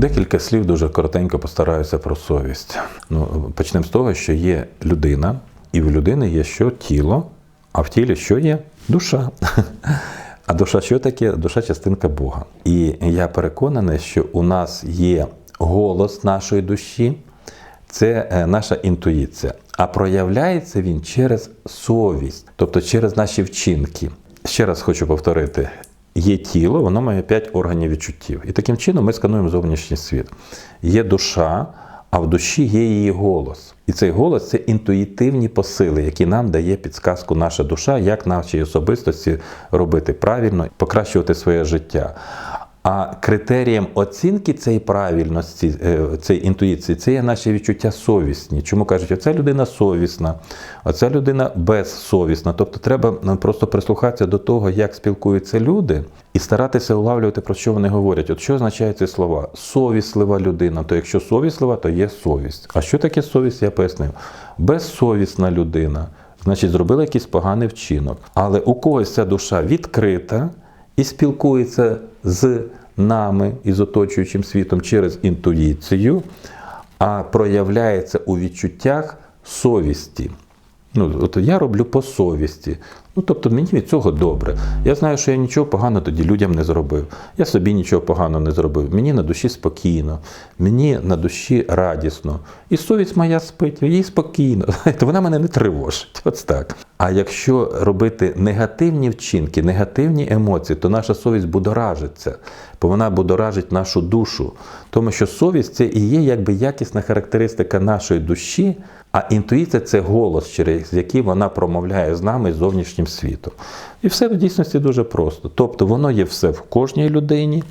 Декілька слів дуже коротенько постараюся про совість. Ну, почнемо з того, що є людина, і в людини є що тіло, а в тілі що є? Душа. А душа що таке? Душа частинка Бога. І я переконаний, що у нас є голос нашої душі, це е, наша інтуїція. А проявляється він через совість, тобто через наші вчинки. Ще раз хочу повторити: є тіло, воно має п'ять органів відчуттів. І таким чином ми скануємо зовнішній світ. Є душа, а в душі є її голос. І цей голос це інтуїтивні посили, які нам дає підсказку наша душа, як нашій особистості робити правильно, покращувати своє життя. А критерієм оцінки цієї правильності, е, цієї інтуїції, це є наші відчуття совісні. Чому кажуть, оця людина совісна, оця людина безсовісна. Тобто треба просто прислухатися до того, як спілкуються люди, і старатися улавлювати, про що вони говорять. От що означають ці слова? Совіслива людина. То якщо совіслива, то є совість. А що таке совість, я пояснив. Безсовісна людина, значить, зробила якийсь поганий вчинок. Але у когось ця душа відкрита і спілкується з нами і з оточуючим світом через інтуїцію, а проявляється у відчуттях совісті. Ну, от я роблю по совісті. Ну, тобто мені від цього добре. Я знаю, що я нічого поганого тоді людям не зробив. Я собі нічого поганого не зробив. Мені на душі спокійно, мені на душі радісно. І совість моя спить, їй спокійно. Вона мене не тривожить. От так. А якщо робити негативні вчинки, негативні емоції, то наша совість будоражиться, бо вона будоражить нашу душу. Тому що совість це і є якби якісна характеристика нашої душі, а інтуїція це голос, через який вона промовляє з нами зовнішнім світом. І все в дійсності дуже просто. Тобто воно є все в кожній людині,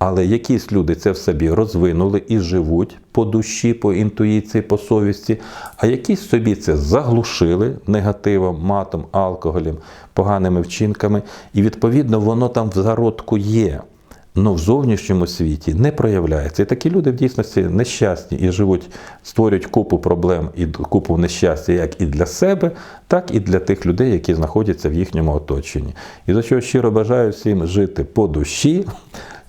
але якісь люди це в собі розвинули і живуть по душі, по інтуїції, по совісті, а якісь собі це заглушили негативом, матом, алкоголем, поганими вчинками, і відповідно воно там в зародку є. Ну, в зовнішньому світі не проявляється. І такі люди в дійсності нещасні і живуть, створюють купу проблем і купу нещастя як і для себе, так і для тих людей, які знаходяться в їхньому оточенні. І за що щиро бажаю всім жити по душі,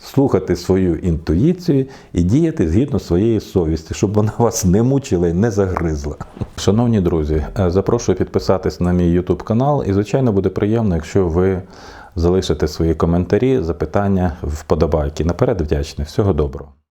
слухати свою інтуїцію і діяти згідно своєї совісті, щоб вона вас не мучила і не загризла. Шановні друзі, е, запрошую підписатись на мій YouTube канал, і звичайно буде приємно, якщо ви залишите свої коментарі, запитання, вподобайки. Наперед вдячний. Всього доброго.